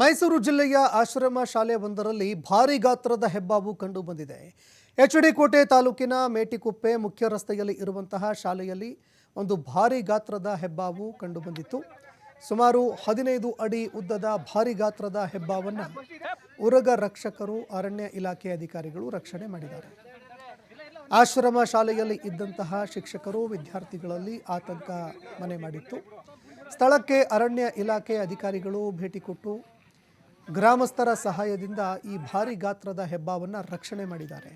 ಮೈಸೂರು ಜಿಲ್ಲೆಯ ಆಶ್ರಮ ಶಾಲೆ ಒಂದರಲ್ಲಿ ಭಾರಿ ಗಾತ್ರದ ಹೆಬ್ಬಾವು ಕಂಡು ಬಂದಿದೆ ಎಚ್ ಡಿ ಕೋಟೆ ತಾಲೂಕಿನ ಮೇಟಿಕುಪ್ಪೆ ಮುಖ್ಯ ರಸ್ತೆಯಲ್ಲಿ ಇರುವಂತಹ ಶಾಲೆಯಲ್ಲಿ ಒಂದು ಭಾರಿ ಗಾತ್ರದ ಹೆಬ್ಬಾವು ಕಂಡುಬಂದಿತ್ತು. ಸುಮಾರು ಹದಿನೈದು ಅಡಿ ಉದ್ದದ ಭಾರಿ ಗಾತ್ರದ ಹೆಬ್ಬಾವನ್ನು ಉರಗ ರಕ್ಷಕರು, ಅರಣ್ಯ ಇಲಾಖೆ ಅಧಿಕಾರಿಗಳು ರಕ್ಷಣೆ ಮಾಡಿದ್ದಾರೆ. ಆಶ್ರಮ ಶಾಲೆಯಲ್ಲಿ ಇದ್ದಂತಹ ಶಿಕ್ಷಕರು, ವಿದ್ಯಾರ್ಥಿಗಳಲ್ಲಿ ಆತಂಕ ಮನೆ ಮಾಡಿತ್ತು. ಸ್ಥಳಕ್ಕೆ ಅರಣ್ಯ ಇಲಾಖೆ ಅಧಿಕಾರಿಗಳು ಭೇಟಿ ಕೊಟ್ಟು ಗ್ರಾಮಸ್ಥರ ಸಹಾಯದಿಂದ ಈ ಭಾರಿ ಗಾತ್ರದ ಹೆಬ್ಬಾವನ್ನು ರಕ್ಷಣೆ ಮಾಡಿದ್ದಾರೆ.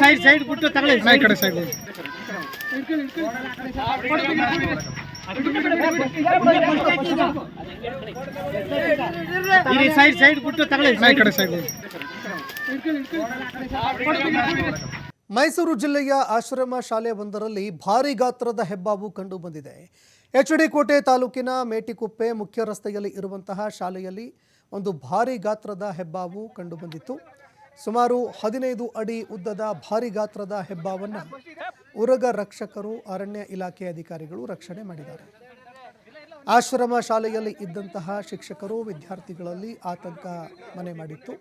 ಸೈಡ್ ಸೈಡ್ ಬಿಟ್ಟು ತಗೊಳ್ಳಿ ಕಡೆ ಕಡೆ ಮೈಸೂರು ಜಿಲ್ಲೆಯ ಆಶ್ರಮ ಶಾಲೆ ಒಂದರಲ್ಲಿ ಭಾರಿ ಗಾತ್ರದ ಹೆಬ್ಬಾವು ಕಂಡು ಬಂದಿದೆ ಎಚ್ ಡಿ ಕೋಟೆ ತಾಲೂಕಿನ ಮೇಟಿಕುಪ್ಪೆ ಮುಖ್ಯ ರಸ್ತೆಯಲ್ಲಿ ಇರುವಂತಹ ಶಾಲೆಯಲ್ಲಿ ಒಂದು ಭಾರಿ ಗಾತ್ರದ ಹೆಬ್ಬಾವು ಕಂಡುಬಂದಿತ್ತು. ಸುಮಾರು ಹದಿನೈದು ಅಡಿ ಉದ್ದದ ಭಾರಿ ಗಾತ್ರದ ಹೆಬ್ಬಾವನ್ನು ಉರಗ ರಕ್ಷಕರು, ಅರಣ್ಯ ಇಲಾಖೆ ಅಧಿಕಾರಿಗಳು ರಕ್ಷಣೆ ಮಾಡಿದ್ದಾರೆ. ಆಶ್ರಮ ಶಾಲೆಯಲ್ಲಿ ಇದ್ದಂತಹ ಶಿಕ್ಷಕರು, ವಿದ್ಯಾರ್ಥಿಗಳಲ್ಲಿ ಆತಂಕ ಮನೆ ಮಾಡಿತ್ತು.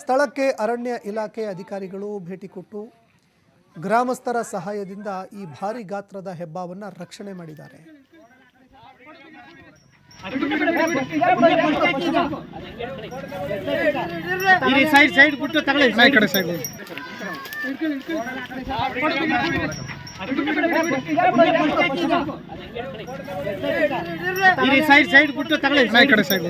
ಸ್ಥಳಕ್ಕೆ ಅರಣ್ಯ ಇಲಾಖೆ ಅಧಿಕಾರಿಗಳು ಭೇಟಿ ಕೊಟ್ಟು ಗ್ರಾಮಸ್ಥರ ಸಹಾಯದಿಂದ ಈ ಭಾರಿ ಗಾತ್ರದ ಹೆಬ್ಬಾವನ್ನು ರಕ್ಷಣೆ ಮಾಡಿದ್ದಾರೆ. ಸೈಡ್ ಸೈಡ್ ಬಿಟ್ಟು ತಗೊಳ್ಳಿ ಕಡೆ ಸೈಡ್